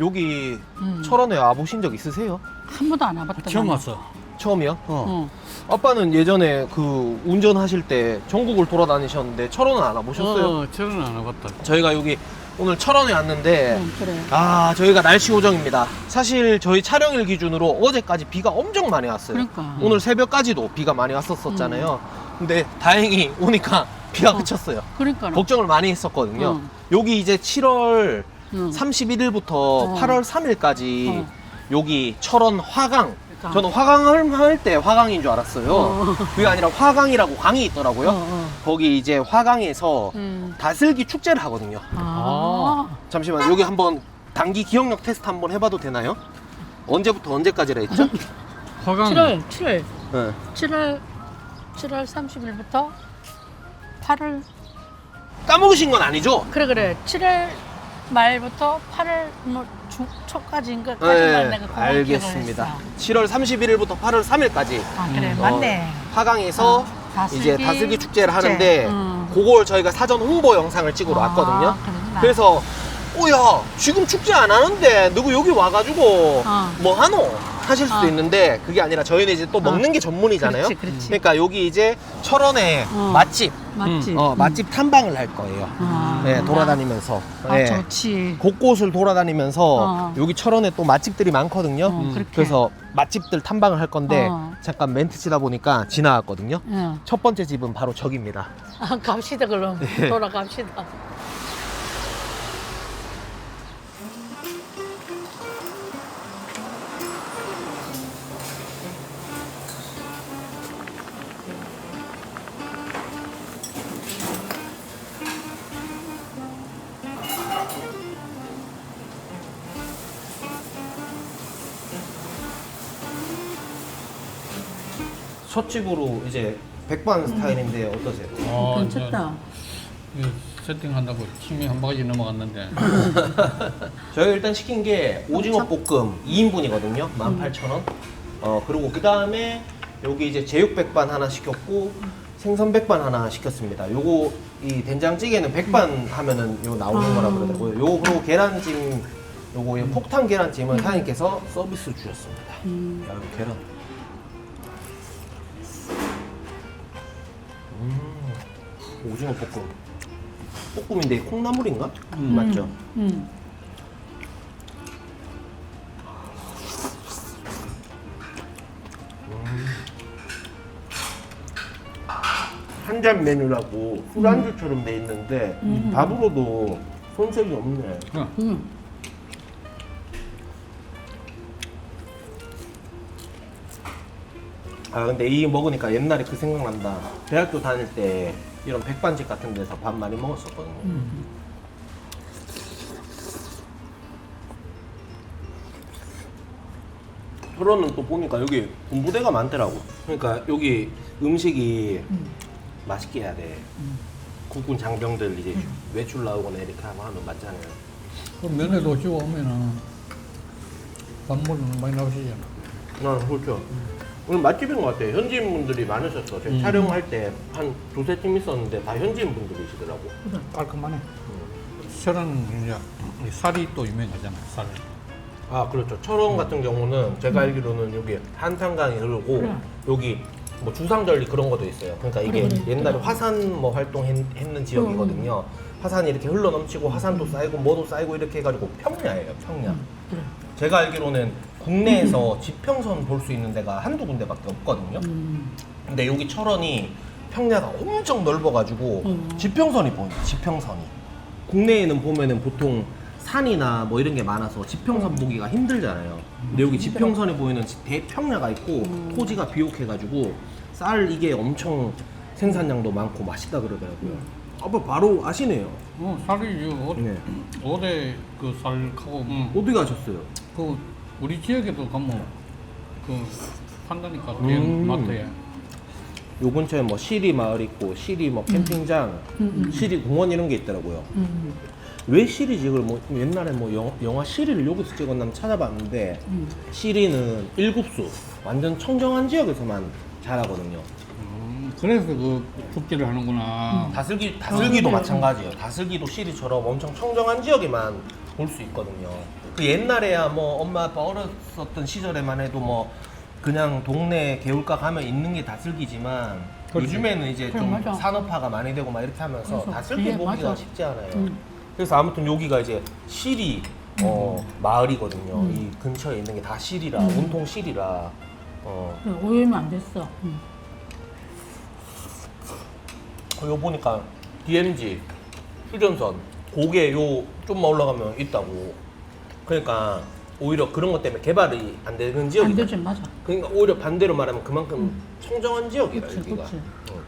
여기 음. 철원에 와보신 적 있으세요? 한 번도 안 와봤다. 처음 나는. 왔어. 처음이요? 어. 아빠는 예전에 그 운전하실 때 전국을 돌아다니셨는데 철원은 안 와보셨어요? 어, 저는 안 와봤다. 저희가 여기 오늘 철원에 왔는데 응, 그래. 아 저희가 날씨 고정입니다 사실 저희 촬영일 기준으로 어제까지 비가 엄청 많이 왔어요 그러니까. 오늘 새벽까지도 비가 많이 왔었잖아요 근데 다행히 오니까 비가 어. 그쳤어요 그러니까. 걱정을 많이 했었거든요 응. 여기 이제 7월 응. 31일부터 어. 8월 3일까지 어. 여기 철원 화강 그러니까. 저는 화강을 할 때 화강인 줄 알았어요 어. 그게 아니라 화강이라고 강이 있더라고요 어, 어. 거기 이제 화강에서 음. 다슬기 축제를 하거든요 아. 잠시만 여기 한번 단기 기억력 테스트 한번 해봐도 되나요? 언제부터 언제까지라 했죠? 화강 7월, 7월, 네. 7월, 7월 30일부터 8월, 까먹으신 건 아니죠? 그래, 그래. 7월 말부터 8월 뭐 중, 초까지인가 까지만 네, 내가 그걸 알겠습니다. 기억을 7월 했어. 31일부터 8월 3일까지 아, 그래. 음, 맞네. 화강에서 어, 이제 다슬기 축제를 축제. 하는데 음. 그걸 저희가 사전 홍보 영상을 찍으러 아, 왔거든요. 그러구나. 그래서 오야 지금 축제 안 하는데 누구 여기 와가지고 어. 뭐 하노 하실 수도 어. 있는데 그게 아니라 저희는 이제 또 먹는 게 전문이잖아요. 그렇지, 그렇지. 러니까 여기 이제 철원에 어. 맛집 맞지? 어, 음. 맛집 탐방을 할 거예요. 아, 네, 돌아다니면서. 아, 네. 좋지. 곳곳을 돌아다니면서 어. 여기 철원에 또 맛집들이 많거든요. 어, 그렇게. 그래서 맛집들 탐방을 할 건데 어. 잠깐 멘트 치다 보니까 지나갔거든요. 응. 첫 번째 집은 바로 저기입니다. 아, 갑시다, 그럼. 네. 돌아갑시다. 첫 집으로 이제 백반 스타일인데 어떠세요? 어, 괜찮다. 저, 이거 세팅한다고 침이 한 바가지 넘어갔는데. 저희 일단 시킨 게 오징어 볶음 2인분이거든요. 18,000원. 어, 그리고 그 다음에 여기 이제 제육 백반 하나 시켰고 생선 백반 하나 시켰습니다. 요거 이 된장찌개는 백반 하면은 요 나오는 아. 거라 그러더라고요. 요 그리고 계란찜 요거 이 폭탄 계란찜은 사장님께서 서비스 주셨습니다. 음. 야, 이거 계란. 오징어 볶음. 볶음인데 콩나물인가? 음. 맞죠? 응. 한잔 메뉴라고 술안주처럼 돼 있는데 음. 밥으로도 손색이 없네. 어, 응. 아 근데 이 먹으니까 옛날에 그 생각난다. 대학교 다닐 때 이런 백반집 같은 데서 밥 많이 먹었었거든요. 음. 철원은 또 보니까 여기 군부대가 많더라고. 그러니까 여기 음식이 음. 맛있게 해야 돼. 국군 장병들 이제 외출 나오거나 이렇게 하면 하면 맞잖아요. 그 면회도 오시고 오면은 밥물은 많이 나오시잖아. 아, 그렇죠. 오늘 맛집인 것 같아요. 현지인 분들이 많으셨어. 제가 음. 촬영할 때 한 두세 팀 있었는데 다 현지인 분들이시더라고. 깔끔하네. 철은 이제 이 살이 또 유명하잖아. 살. 아, 그렇죠. 철원 같은 경우는 제가 알기로는 여기 한탄강이 흐르고 그래. 여기 뭐 주상절리 그런 것도 있어요. 그러니까 이게 그래, 그래. 옛날에 화산 뭐 활동했는 지역이거든요. 화산이 이렇게 흘러 넘치고 화산도 쌓이고 뭐도 쌓이고 이렇게 해가지고 평야예요, 평야. 그래. 제가 알기로는 국내에서 지평선 볼 수 있는 데가 한두 군데밖에 없거든요. 음. 근데 여기 철원이 평야가 엄청 넓어가지고 음. 지평선이 보여요. 지평선이. 국내에는 보면은 보통 산이나 뭐 이런 게 많아서 지평선 보기가 힘들잖아요. 근데 여기 지평선에 보이는 지- 대평야가 있고 음. 토지가 비옥해가지고 쌀 이게 엄청 생산량도 많고 맛있다 그러더라고요. 아빠 바로 아시네요. 어, 살이 요 어, 네. 어제 그 살하고 음, 어디 가셨어요? 그 우리 지역에도 가면 그 판다니까 음. 대형 마트에. 요 근처에 뭐 시리 마을 있고 시리 뭐 캠핑장, 음, 음. 시리 공원 이런 게 있더라고요. 음. 왜 시리지? 이걸 뭐 옛날에 뭐 영, 영화 시리를 여기서 찍었나 찾아봤는데 음. 시리는 일급수 완전 청정한 지역에서만 자라거든요. 음, 그래서 그 축제를 하는구나. 다슬기 다슬기도 음. 마찬가지예요. 다슬기도 시리처럼 엄청 청정한 지역에만 볼 수 있거든요. 그 옛날에야 뭐 엄마 아빠 어렸었던 시절에만 해도 뭐 그냥 동네 개울가 가면 있는 게 다슬기지만 그렇지. 요즘에는 이제 그래, 좀 맞아. 산업화가 많이 되고 막 이렇게 하면서 그래서 다슬기 그게 보기가 맞아. 쉽지 않아요. 음. 그래서 아무튼 여기가 이제 시리 어, 마을이거든요. 음. 이 근처에 있는 게다 시리라 음. 온통 시리라. 어, 그래, 오염이 안 됐어. 음. 어, 요 보니까 DMZ 휴전선 고개 요 좀만 올라가면 있다고. 그러니까 오히려 그런 것 때문에 개발이 안 되는 안 지역이다. 되지 맞아. 그러니까 오히려 반대로 말하면 그만큼 음. 청정한 지역이라 그치, 여기가. 그치. 어.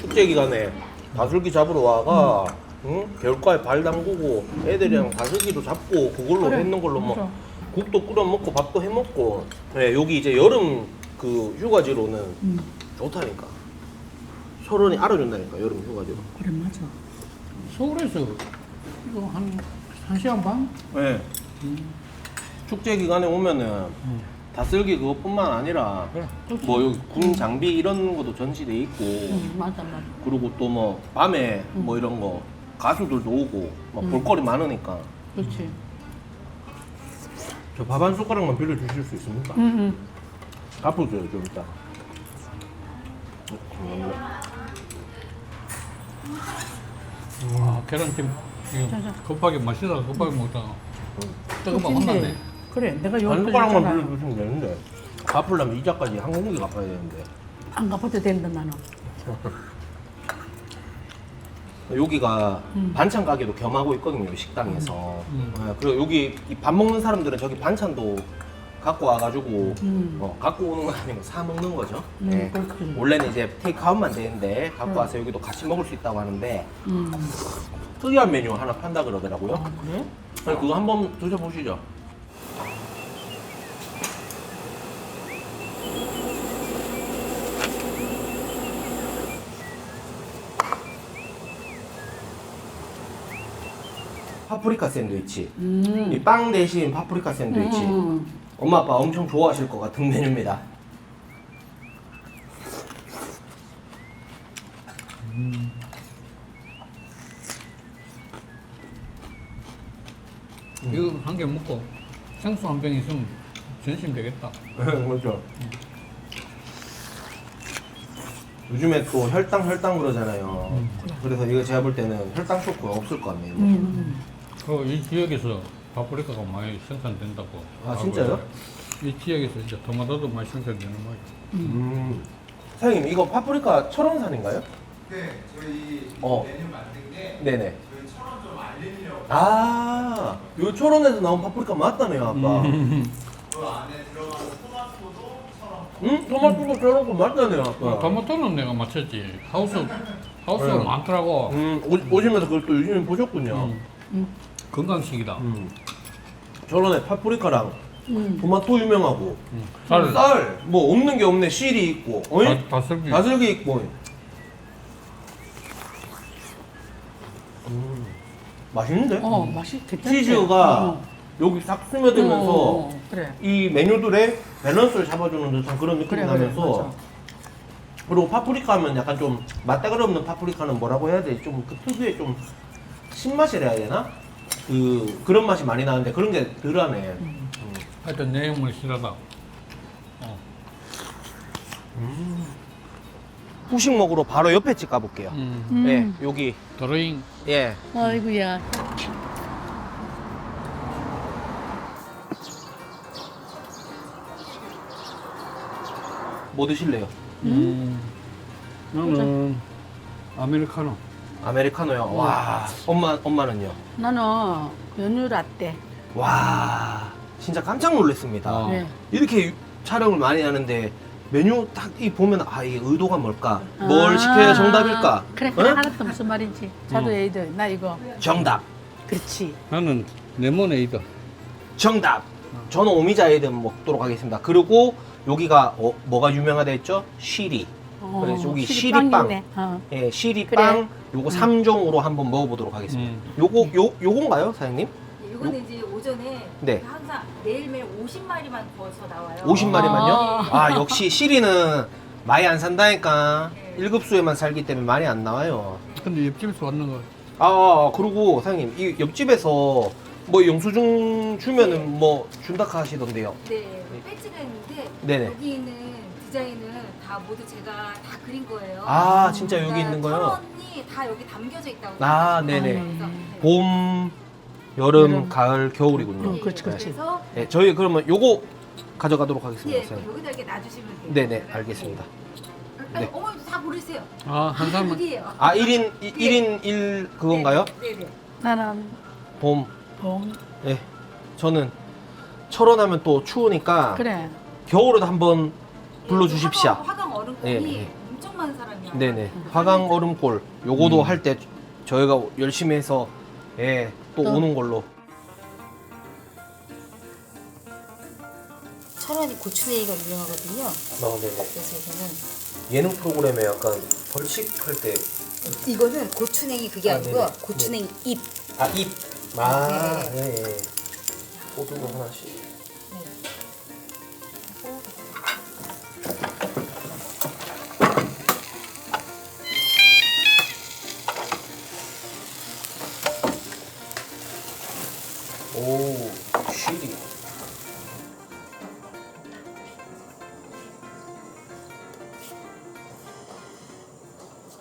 축제 기간에 다슬기 잡으러 와가 응? 겨울가에 발 담그고 애들이랑 다슬기도 잡고 그걸로 그래, 했는 걸로 뭐 맞아. 국도 끓여 먹고 밥도 해 먹고. 네, 여기 이제 여름 그 휴가지로는 음. 좋다니까. 서론이 알아준다니까 여름 휴가지로. 그래 맞아. 서울에서 이거 한, 한 시간 반? 네. 축제 기간에 오면은 다슬기 그것뿐만 아니라 그래. 뭐 여기 군 장비 이런 것도 전시돼 있고 음, 맞아 맞아. 그리고 또 뭐 밤에 뭐 이런 거 가수들도 오고 막 음. 볼거리 많으니까 그렇지. 저 밥 한 숟가락만 빌려 주실 수 있습니까? 응 응. 앞으로 줘요 좀 이따 와, 계란찜. 이거. 급하게 마시다가 급하게 먹다가 그치, 혼나네. 그래 내가 한 요것도 숟가락만 있잖아. 빌려 주시면 되는데 갚으려면 이자까지 한 공기 갚아야 되는데 안 갚아도 된다 나는. 여기가 음. 반찬 가게도 겸하고 있거든요 식당에서 음. 네, 그리고 여기 이밥 먹는 사람들은 저기 반찬도 갖고 와가지고 음. 어, 갖고 오는 거 아니고 사 먹는 거죠 음, 네. 그렇지. 원래는 이제 테이크아웃만 되는데 갖고 음. 와서 여기도 같이 먹을 수 있다고 하는데 음. 특이한 메뉴 하나 판다 그러더라고요 아 그래? 아니, 그거 한번 드셔보시죠 파프리카 샌드위치 음. 이 빵 대신 파프리카 샌드위치 음. 엄마 아빠 엄청 좋아하실 것 같은 메뉴입니다 이거 한 개 먹고 생수 한 병 있으면 전심 되겠다. 그렇죠 요즘에 또 혈당 혈당 그러잖아요 그래서 이거 제가 볼 때는 혈당 쇼크 없을 것 같네요 음. 그이 지역에서 파프리카가 많이 생산된다고. 아. 진짜요? 이 지역에서 이제 토마토도 많이 생산되는 거예요. 음. 사장님 이거 파프리카 철원산인가요? 네, 저희 어. 메뉴 만든 게 네네. 저희 알리려고 아, 요 철원에서 나온 파프리카 맞다네요, 아빠. 음, 그 안에 들어가는 토마토도 처럼 응? 토마토도 저런 거 맞다네요, 아빠. 토마토는 내가 맞췄지. 하우스 하우스가 네. 많더라고. 음, 오, 오시면서 그걸 또 유심히 보셨군요. 음. 음. 건강식이다. 음. 철원에 파프리카랑 음. 토마토 유명하고 쌀, 쌀, 뭐 없는 게 없네, 실이 있고, 어이? 다, 다슬기. 다슬기 있고. 음, 맛있는데? 어 맛이 괜찮지. 치즈가 어. 여기 싹 스며들면서 어, 어, 그래. 이 메뉴들의 밸런스를 잡아주는 듯한 그런 느낌이 그래 그래 나면서 맞아. 그리고 파프리카 하면 약간 좀 맛다가 없는 파프리카는 뭐라고 해야 되지? 좀 그 특유의 좀 신맛이라 해야 되나? 그 그런 맛이 많이 나는데 그런 게 덜하네. 음. 음. 하여튼 내용물 실하다. 어. 후식 먹으러 바로 옆에 집 가볼게요. 음. 음. 예, 여기 드로잉. 예. 아이고야. 뭐 드실래요? 음. 나는 아메리카노. 아메리카노요. 와, 엄마 엄마는요? 나는 연유 라떼. 와, 진짜 깜짝 놀랐습니다. 어. 네. 이렇게 촬영을 많이 하는데 메뉴 딱 이 보면 아 이게 의도가 뭘까? 뭘 아, 시켜야 정답일까? 그래 어? 그래 알았어 무슨 말인지. 자도 음. 에이드 나 이거. 정답, 그렇지. 나는 레모네이드. 정답. 저는 오미자에드 먹도록 하겠습니다. 그리고 여기가 어, 뭐가 유명하다 했죠? 쉬리. 어, 그래서 여기 시리빵 시리빵. 어. 예, 쉬리빵 요거 삼 3종으로 한번 먹어보도록 하겠습니다. 음. 요거 요 요건가요, 사장님? 이거는 이제 오전에 네. 항상 매일매일 50마리만 구워서 나와요. 50마리만요? 아. 아, 역시 쉬리는 많이 안 산다니까. 네. 1급수에만 살기 때문에 많이 안 나와요. 근데 옆집에서 왔는 거. 아, 아, 그리고 사장님, 이 옆집에서 뭐 영수증 주면은 뭐 준다 하시던데요. 네, 배지가 있는데 네네. 여기 있는 디자인은 다 모두 제가 다 그린 거예요. 아, 진짜 여기 그러니까 있는 거요? 천원이 다 여기 담겨져 있다고. 아, 네네. 그래서, 네. 봄, 여름, 여름. 가을, 겨울이군요. 어, 그렇지, 그렇지. 그래서 네, 저희 그러면 요거 가져가도록 하겠습니다. 예, 선생님. 여기다 이렇게 놔주시면 돼요. 네네, 알겠습니다. 아니, 네. 어머니도 다 고르세요. 아, 한 일이에요. 아, 1인, 1인 1 그건가요? 네, 네. 나는 봄. 봄. 네. 저는 철원하면 또 추우니까 그래. 겨울에도 한번 불러주십시오. 화강, 화강 얼음골이 네, 네. 엄청 많은 사람이야. 네네. 화강 얼음골. 요거도 음. 할때 저희가 열심히 해서 예, 또 또. 오는 걸로. 철원이 고추냉이가 유명하거든요. 아, 네네. 그래서 이거는 예능 프로그램에 약간 벌칙할 때 이거는 고추냉이 그게 아, 아, 니고 네네. 고추냉이 잎. 아, 입. 아, 네. 예, 예. 고등어 하나씩. 오,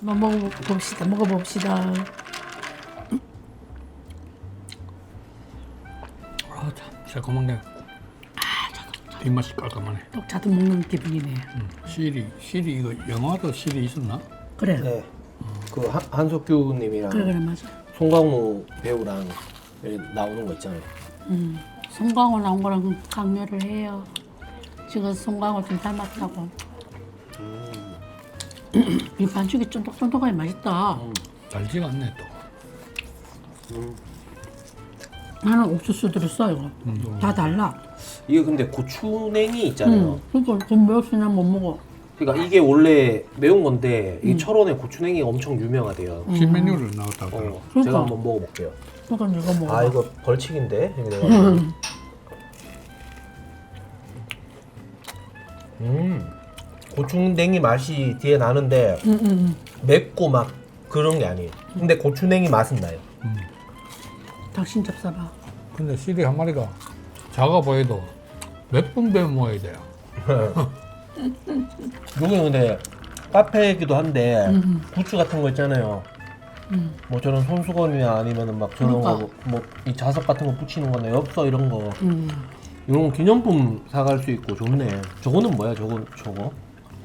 한번 먹어봅시다. 먹어봅시다. 아, 참, 새콤한데. 뒷맛이 깔끔하네. 똑자도 먹는 기분이네. 음. 시리, 시리 이거 영화도 시리 있었나? 그래. 네. 그 한, 한석규님이랑 그래 그래 맞아. 송강호 배우랑 나오는 거 있잖아요. 음. 송강호 나온 거랑 강렬을 해요. 지금 송강호 좀 닮았다고. 이 반죽이 쫀득쫀득하게 맛있다. 달지가 않네, 또. 나는 옥수수 들었어 이거. 음. 다 달라. 이게 근데 고추냉이 있잖아요. 응. 그러니까 좀 매웠으면 못 먹어. 그러니까 이게 원래 매운 건데 이 철원에 고추냉이가 엄청 유명하대요. 신메뉴를 나왔다고. 어, 그러니까. 제가 한번 먹어볼게요. 그러니까 이거 먹어. 아 이거 벌칙인데 내가 음 고추냉이 맛이 뒤에 나는데 응, 응, 응. 맵고 막 그런 게 아니에요. 근데 고추냉이 맛은 나요. 당신 잡숴봐. 근데 시리 한 마리가 작아 보여도 몇 분 배워 먹어야 돼요. 요게 근데 카페이기도 한데 음. 굿즈 같은 거 있잖아요. 음. 뭐 저런 손수건이나 아니면은 막 저런 그러니까. 거 뭐 이 자석 같은 거 붙이는 거나 엽서 이런 거 음. 이런 기념품 사갈 수 있고 좋네. 저거는 뭐야? 저건 저거?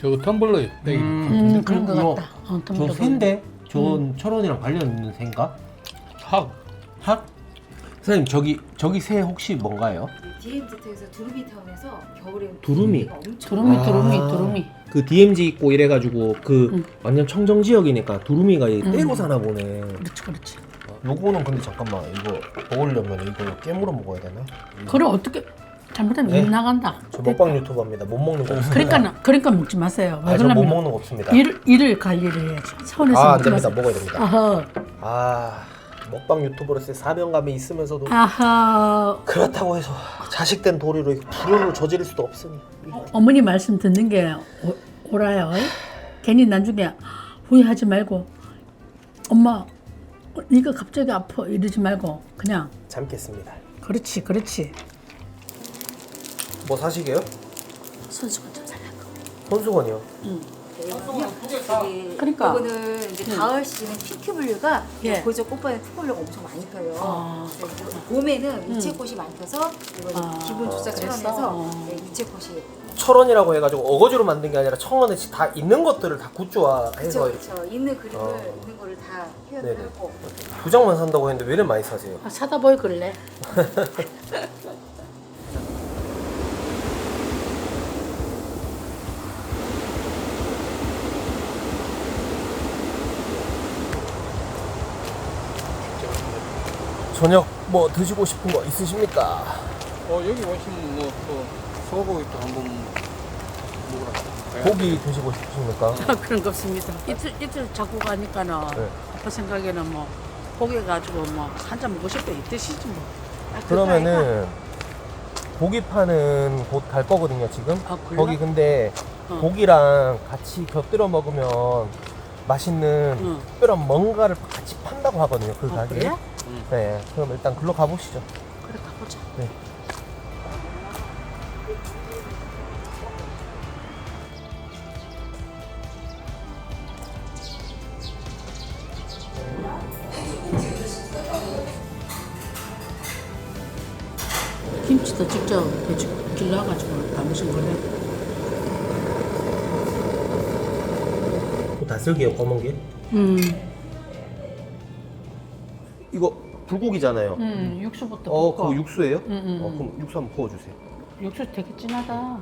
저거 텀블러 빼기. 음, 그런 거 같다. 어, 저 텀블러. 새인데? 저건 철원이랑 관련 있는 새인가? 학. 학? 선생님 저기 저기 새 혹시 뭔가요? DMZ에서 두루미 타운에서 겨울에 두루미? 엄청 두루미, 아. 두루미, 두루미. 그 DMZ 있고 이래가지고 그 응. 완전 청정 지역이니까 두루미가 이 응. 떼고 사나 보네. 그렇지, 그렇지. 요거는 근데 잠깐만 이거 먹으려면 이거 깨물어 먹어야 되나? 그래 어떻게 잘못하면 네. 일 나간다. 저 먹방 유튜버입니다. 못 먹는 거 없습니다. 그러니까 그러니까 먹지 마세요. 왜 아, 저못 그러냐면 먹는 거 없습니다. 일을 일을 관리를 해야지. 서울에서 아, 안 먹지 됩니다. 마세요. 먹어야 됩니다. 아하, 아, 먹방 유튜버로서의 사명감이 있으면서도 아하. 그렇다고 해서 자식된 도리로 불효를 저지를 수도 없으니. 어머니 말씀 듣는 게 오, 옳아요. 괜히 나중에 후회하지 말고 엄마 이거 갑자기 아파 이러지 말고 그냥 참겠습니다. 그렇지, 그렇지. 뭐 사시게요? 손수건 좀 살라고. 손수건이요. 그러니까. 이거는 이제 가을 시즌에 피크블루가 예. 고저 꽃밭에 피크블루가 엄청 많이 펴요. 아. 그래서 이제 봄에는 유채꽃이 많이 펴서 이거는 아, 기분 그랬어? 차원에서 어. 네, 유채꽃이 철원이라고 해가지고 어거지로 만든 게 아니라 청원에 다 있는 것들을 다 굿즈화해서 그쵸 있는 그림을 어. 있는 거를 다 네네. 표현을 하고 두 장만 산다고 했는데 왜 이렇게 많이 사세요? 아, 사다 보이 그럴래? 저녁 뭐 드시고 싶은 거 있으십니까? 어, 여기 오시면 뭐, 또, 소고기 또 한번 먹으라. 고기 드시고 싶으십니까? 아, 그런 거 없습니다. 이틀 이틀 자꾸 가니까는 네. 아빠 생각에는 뭐 고기 가지고 뭐 한 잔 먹고 싶다 이 뜻이지 뭐. 아, 그거 그러면은 고기 파는 곳 갈 거거든요 지금. 아, 그래? 거기 근데 어. 고기랑 같이 곁들여 먹으면 맛있는 응. 특별한 뭔가를 같이 판다고 하거든요 그 아, 가게. 그래? 네. 그럼 일단 글로 가보시죠. 그래 가보자. 네. 김치도 직접 대충 길러가지고 담으신 거네. 다슬기요 검은 게? 음, 이거 불고기잖아요. 음 육수부터 어, 볶아. 그거 육수예요? 음, 음, 어, 그럼 육수 한번 부어주세요. 육수 되게 진하다.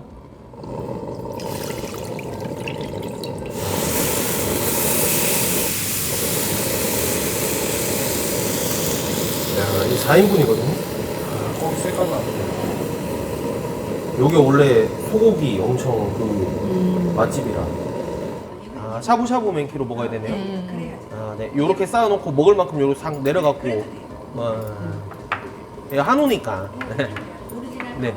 야, 이 4인분이거든요. 꼭 색깔나. 요게 원래 소고기 엄청 그 맛집이라. 아, 샤브샤브 맨키로 먹어야 되네요. 아, 네. 요렇게 쌓아놓고 먹을 만큼 요렇게 싹 내려갖고. 어, 예, 한우니까. 네.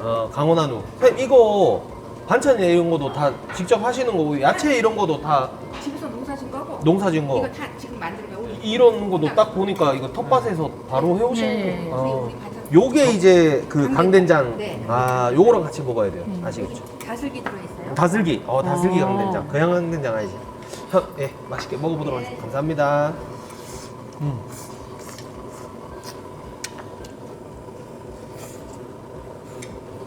어, 강원 한우. 선생님, 이거 반찬 이런 것도 다 직접 하시는 거고, 야채 이런 것도 다 집에서 농사 진 거고 농사진 거. 이거 다 지금. 우리 이런 것도 딱 보니까 이거 텃밭에서 바로 네, 네, 거. 네. 어. 우리 반찬. 요게 이제 그 강된장. 네. 아, 요거랑 같이 먹어야 돼요. 아시겠죠? 다슬기 들어있어요. 다슬기. 어, 다슬기 아. 강된장. 그냥 강된장 아니지. 형, 예, 맛있게 먹어보도록 하겠습니다. 감사합니다. 음.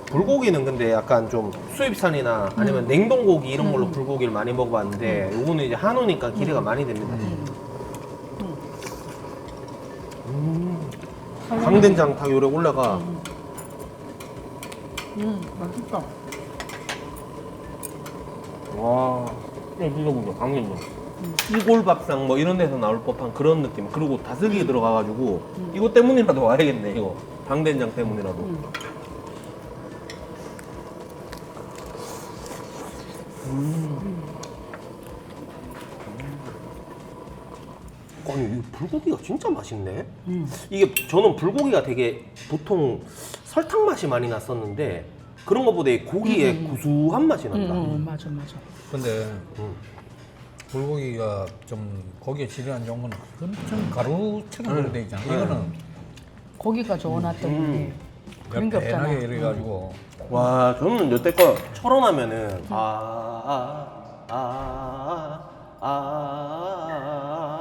불고기는 근데 약간 좀 수입산이나 아니면 음. 냉동고기 이런 걸로 불고기를 많이 먹어봤는데 요거는 이제 한우니까 기대가 많이 됩니다. 강된장 다 요래 올라가. 음, 맛있다. 와, 이거 드셔보죠, 강된장. 시골밥상 뭐 이런 데서 나올 법한 그런 느낌. 그리고 다슬기 들어가가지고 이거 때문이라도 와야겠네, 이거. 강된장 때문이라도. 음. 아니, 이 불고기가 진짜 맛있네. 이게 저는 불고기가 되게 보통 설탕 맛이 많이 났었는데 그런 것보다 이 고기의 구수한 맛이 음, 난다. 음, 맞아, 맞아. 근데 음. 불고기가 좀 고기에 질이 안 좋은 건 엄청 가루처럼 그렇게 돼 있잖아. 이거는 고기가 좋아놨더니 음. 그런 게 없잖아. 배나게 이래 가지고 와, 저는 여태껏 철원 하면은 아, 아, 아, 아, 아, 아,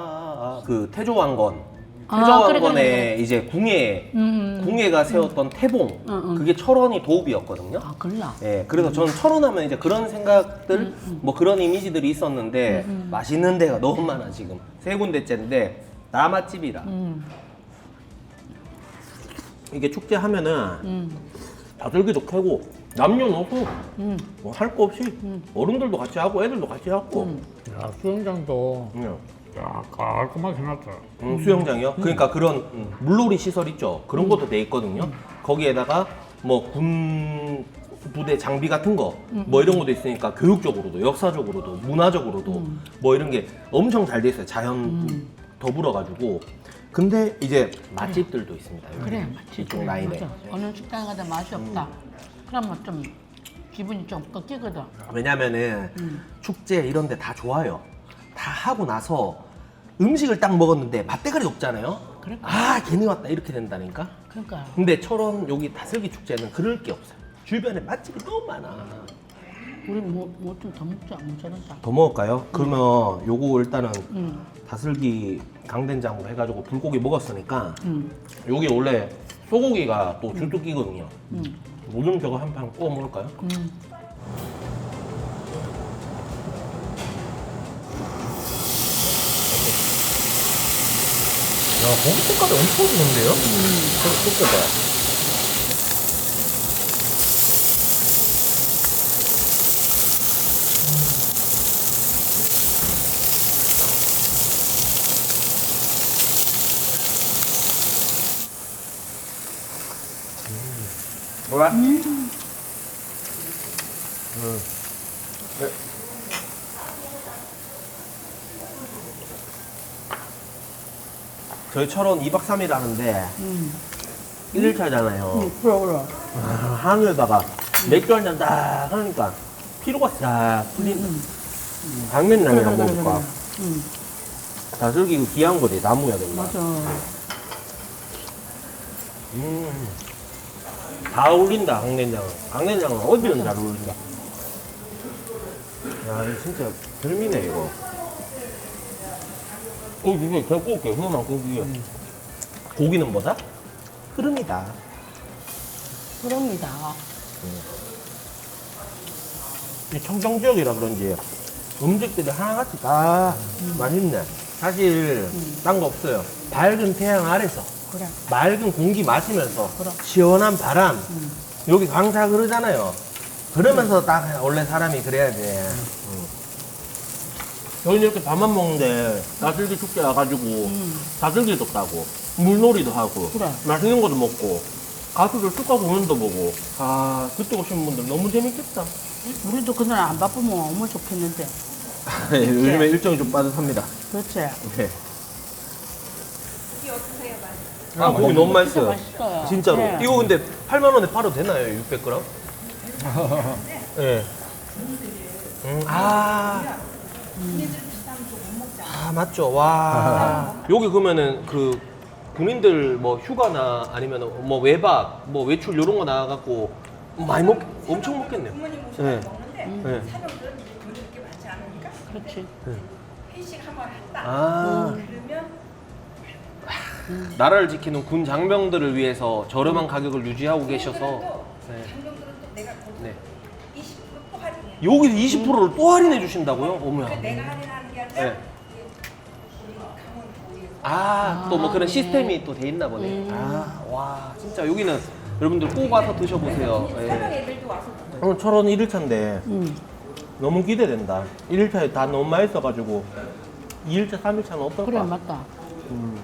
그 태조왕건. 아, 태조왕건에 그래, 그래, 그래. 이제 궁예, 음, 음. 궁예가 세웠던 태봉, 음, 음. 그게 철원이 도읍이었거든요. 아, 그럴라. 예, 그래서 저는 철원하면 이제 그런 생각들, 뭐 그런 이미지들이 있었는데 맛있는 데가 너무 많아 지금 세 군데째인데 다 맛집이라 음, 이게 축제 하면은 음, 다슬기도 캐고 남녀노소 음. 뭐 할 거 없이 어른들도 같이 하고 애들도 같이 하고 음. 야, 수영장도 응. 야 깔끔하게 해놨다. 음, 수영장이요? 그러니까 그런 음, 물놀이 시설 있죠. 그런 것도 돼 있거든요. 거기에다가 뭐 군 부대 장비 같은 거, 뭐 이런 것도 있으니까 교육적으로도, 역사적으로도, 문화적으로도 뭐 이런 게 엄청 잘 돼 있어요. 자연 더불어 가지고. 근데 이제 맛집들도 있습니다. 여기. 그래, 맞지. 이쪽 라인에. 맞아. 어느 식당에 가도 맛이 없다. 그러면 좀 기분이 좀 꺾이거든. 왜냐면은 축제 이런 데 다 좋아요. 다 하고 나서 음식을 딱 먹었는데 맛대가리 없잖아요. 그러니까. 아, 괜히 왔다 이렇게 된다니까. 그러니까. 근데 철원 여기 다슬기 축제는 그럴 게 없어요. 주변에 맛집이 너무 많아. 우리 뭐뭐 좀 더 먹자. 모자란다. 더 먹을까요? 그러면 요거 일단은 음, 다슬기 강된장으로 해가지고 불고기 먹었으니까 음, 여기 원래 소고기가 또 주특기거든요. 음, 요즘 저거 한 판 구워 먹을까요? 음. 야, 고기 색깔이 엄청 좋은데요? 음, 봐 뭐야? 음. 네. 저희 철원 2박 3일 하는데 음. 1일차잖아요. 음, 그래, 그래. 아, 한우에다가 맥주 한 잔 딱 하니까 피로가 싹 풀린다. 당면장이랑 그래, 그래, 먹을까? 그래. 음, 다슬기 그 귀한 거지 나무야 된다. 맞아. 음. 다 어울린다, 강된장은. 강된장은 어디는 잘 어울린다. 야, 이거 진짜 별미네, 이거. 어, 이게 그냥 구울게. 그거만 구울게. 고기는 뭐다? 흐름이다. 그럽니다. 이 청정 지역이라 그런지 음식들이 하나같이 다 맛있네. 사실 딴 거 없어요. 밝은 태양 아래서 그래. 맑은 공기 마시면서 그럼. 시원한 바람 여기 강사 그러잖아요. 그러면서 딱 원래 사람이 그래야지. 음. 저희는 이렇게 밥만 먹는데 다슬기 축제 와가지고 다슬기도 따고 물놀이도 하고 그래. 맛있는 것도 먹고 가수들 축가 공연도 보고 아 그때 오신 분들 너무 재밌겠다. 우리도 그날 안 바쁘면 너무 좋겠는데. 요즘에 일정이 좀 빠듯합니다. 그렇지. 네. 아, 고기 너무 맛있어요. 맛있어요. 진짜로. 네. 이거 근데 8만 원에 팔아도 되나요? 600g? 네. 음, 아. 아, 맞죠. 와. 여기 그러면은 그 군인들 뭐 휴가나 아니면 뭐 외박, 뭐 외출 이런 거 나가갖고 많이 먹, 엄청 먹겠네요. 부모님 모셔서 네. 먹는데 네. 사람들은 돈이 그렇게 많지 않으니까 그렇지. 회식 한번 한다. 아. 그러면 나라를 지키는 군 장병들을 위해서 저렴한 가격을 유지하고 계셔서 네. 장병들은 또 내가 거기 네. 20%또 할인해. 여기서 20%를 또 할인해 주신다고요? 어머야. 그러니까 내가 할인하는 게 아니라 네. 우리 강원 거기에서 아, 또 뭐 그런 네. 시스템이 또 돼 있나 보네. 아, 와, 진짜 여기는 여러분들 꼭 와서 드셔보세요. 설명 예. 애들도 와서 오늘 철원 1일차인데 음. 너무 기대된다. 1일차에 다 너무 맛있어가지고 2일차, 3일차는 어떨까? 그래 맞다. 음,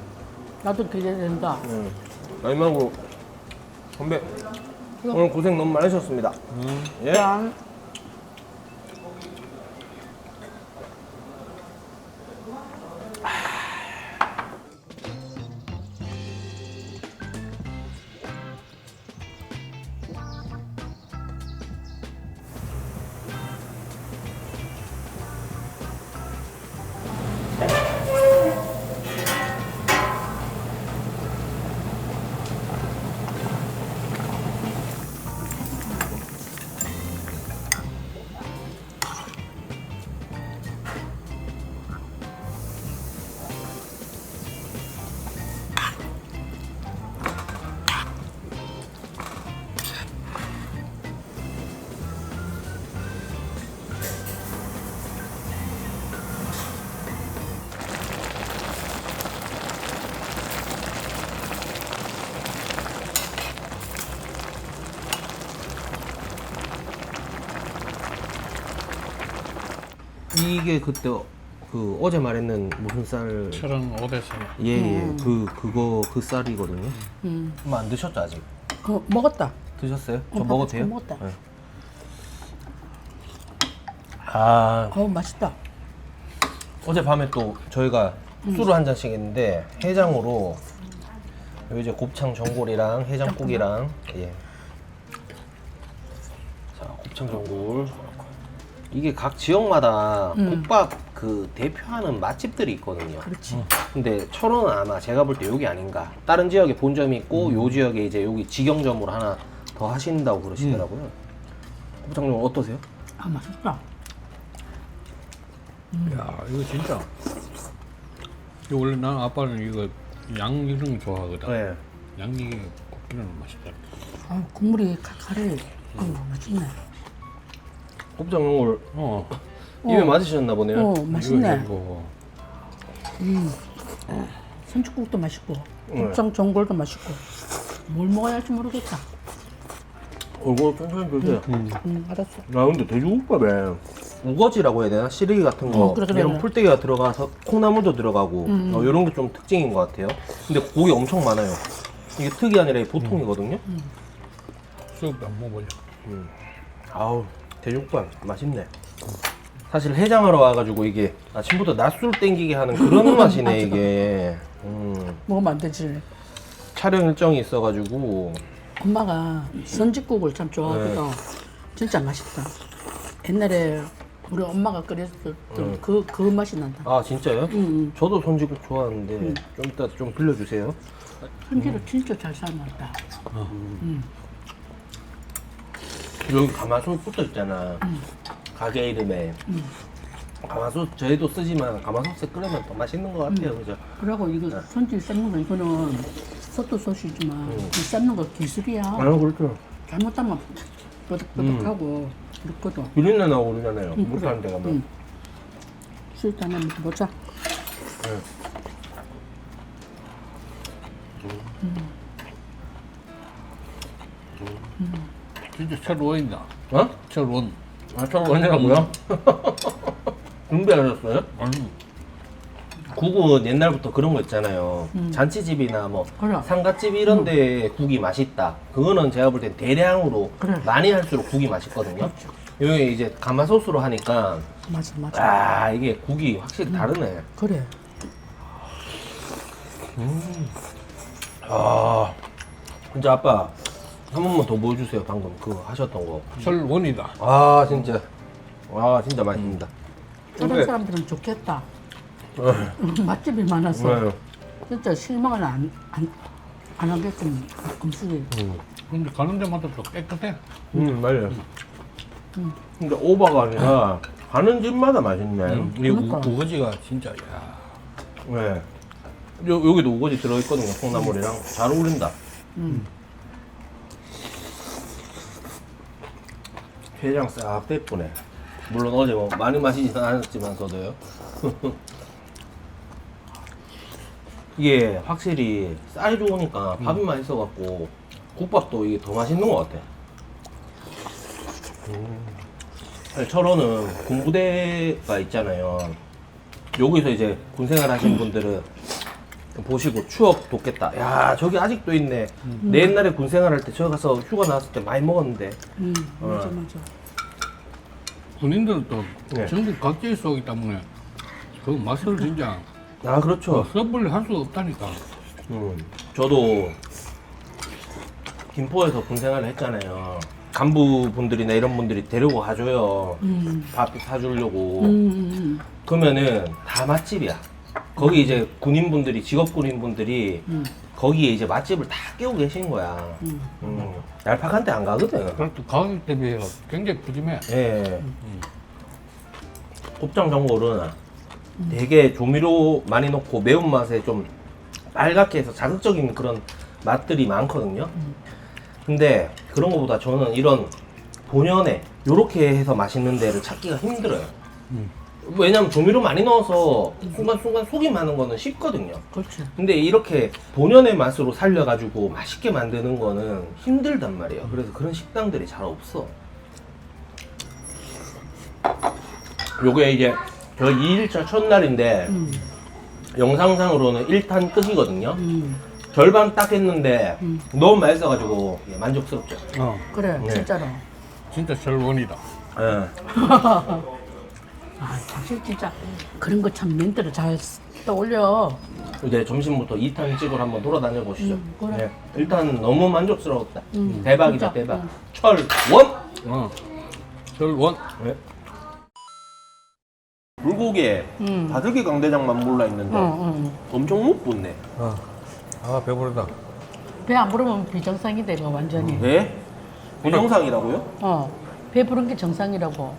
나도 기대된다. 음. 마지막으로 선배 오늘 고생 너무 많으셨습니다. 예. 짠. 이게 그때 그 어제 말했는 무슨 쌀? 철은 오대서 예예. 그 그거 그 쌀이거든요. 음. 엄마 안 드셨죠 아직? 그 먹었다. 드셨어요? 저 어, 먹어도 돼요? 먹었다. 네. 아 어우 맛있다. 어젯밤에 또 저희가 술을 한 잔씩 했는데 해장으로 요 이제 곱창 전골이랑 해장국이랑 예. 자 곱창 전골 이게 각 지역마다 국밥 그 대표하는 맛집들이 있거든요. 그렇지. 근데 철원은 아마 제가 볼 때 여기 아닌가. 다른 지역에 본점이 있고 요 지역에 이제 여기 직영점으로 하나 더 하신다고 그러시더라고요. 곱창 전골 어떠세요? 아 맛있다. 야 이거 진짜 이거 원래 난 아빠는 이거 양 이런 거 좋아하거든 네. 양이 곱기는 맛있다 아 국물이 칼칼해. 어우 맛있네. 곱창 전골 어 입에 맞으셨나 보네요. 어 맛있네. 이거 선축국도 맛있고 네. 국장 전골도 맛있고 뭘 먹어야 할지 모르겠다. 얼굴 천천히 드세요. 음 알았어. 아 근데 돼지국밥에 우거지라고 해야 되나? 시래기 같은 거 어, 그래, 그래, 이런 그래. 풀떼기가 들어가서 콩나물도 들어가고 어, 이런 게 좀 특징인 것 같아요. 근데 고기 엄청 많아요. 이게 특이 아니라 보통이거든요. 쑥 한번 먹어보려 아우 돼지국밥 맛있네. 사실 해장하러 와가지고 이게 아침부터 낮술 땡기게 하는 그런 맛이네 이게. 음, 먹으면 안 되지. 촬영 일정이 있어가지고 엄마가 선짓국을 참 좋아하거든. 네. 진짜 맛있다. 옛날에 우리 엄마가 끓였던 그, 그 맛이 난다. 아 진짜요? 음. 저도 손지국 좋아하는데 좀 이따 좀 빌려주세요. 참기름 진짜 잘 삶았다. 여기 가마솥 붙어 있잖아. 가게 이름에. 가마솥 저희도 쓰지만 가마솥에 끓이면 더 맛있는 것 같아요, 그죠? 그리고 이거 손질 삶는 거 이거는 솥도 솥이지만 이 삶는 거 기술이야. 그렇죠. 잘못하면 뽀득뽀득하고 그렇거든. 비린내 나고 그러잖아요. 응, 못하는 데가 막. 응. 술도 한번 먹자. 진짜 철원이다. 어? 철원. 아, 처음 원이라고요? 준비하셨어요? 아니, 국은 옛날부터 그런 거 있잖아요. 잔치집이나 뭐 그래. 상가집 이런 데 국이 맛있다. 그거는 제가 볼 땐 대량으로 그래. 많이 할수록 국이 맛있거든요. 여기 이제 가마솥으로 하니까 맞아 맞아. 아 이게 국이 확실히 다르네. 그래. 아 진짜 아빠 한 번만 더 보여주세요. 방금 그거 하셨던 거. 철원이다. 아 진짜 와 진짜 맛있습니다. 다른 사람들은 좋겠다. 맛집이 많아서 네. 진짜 실망을 안, 안, 안 하게끔 음식이 근데 가는 데마다 또 깨끗해. 음 맞아요. 근데 오버가 아니라 가는 집마다 맛있네. 이 그러니까. 우- 우거지가 진짜, 야. 네. 여, 여기도 우거지 들어있거든요. 콩나물이랑 잘 어울린다. 회장 싹 빼쁘네. 물론 어제 뭐 많이 마시지는 않았지만서도요. 이게 확실히 쌀이 좋으니까 밥이 맛있어갖고 국밥도 이게 더 맛있는 것 같아. 아니, 철원은 군부대가 있잖아요. 여기서 이제 군생활 하신 분들은 보시고 추억 돋겠다. 야, 저기 아직도 있네. 내 옛날에 군 생활 할 때 저기 가서 휴가 나왔을 때 많이 먹었는데. 음, 맞아 어. 맞아. 군인들은 또 네. 전국 각지에 쏘기 때문에 그 맛을 진짜 아, 그렇죠. 섭을 할 수가 없다니까. 음, 저도 김포에서 군 생활을 했잖아요. 간부분들이나 이런 분들이 데리고 가줘요. 음. 밥 사주려고. 음, 음, 그러면은 다 맛집이야. 거기 이제 군인분들이 직업 군인분들이 음. 거기에 이제 맛집을 다 깨고 계신 거야. 음. 음, 얄팍한 데 안 가거든. 그래도 가격 대비해 굉장히 푸짐해. 예. 곱창 전골은 되게 조미료 많이 넣고 매운맛에 좀 빨갛게 해서 자극적인 그런 맛들이 많거든요. 근데 그런 것보다 저는 이런 본연의 요렇게 해서 맛있는 데를 찾기가 힘들어요. 왜냐면 조미료 많이 넣어서 순간순간 속임하는 거는 쉽거든요. 그렇지. 근데 이렇게 본연의 맛으로 살려가지고 맛있게 만드는 거는 힘들단 말이에요. 그래서 그런 식당들이 잘 없어. 요게 이제 저 2일차 첫날인데 영상상으로는 1탄 끝이거든요. 음, 절반 딱 했는데 너무 맛있어가지고 예, 만족스럽죠. 어, 그래 네. 진짜로. 진짜 철원이다. 예. 아 사실 진짜 그런 거 참 멘트를 잘 떠올려. 이제 점심부터 2탄 집을 한번 돌아다녀 보시죠. 음, 그래. 예. 일단 너무 만족스러웠다. 음, 대박이다 진짜. 대박. 음. 철원. 어. 철원. 네. 불고기에 음. 다슬기 강대장만 몰라 있는데 어, 어. 엄청 못 붙네. 어. 아, 배부르다. 배안 부르면 비정상이 되고 완전히. 네? 부정상이라고요? 어. 배 부른 게 정상이라고.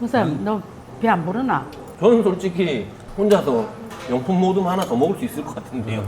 형사님 너 배 안 부르나? 저는 솔직히 혼자서 명품 모듬 하나 더 먹을 수 있을 것 같은데요.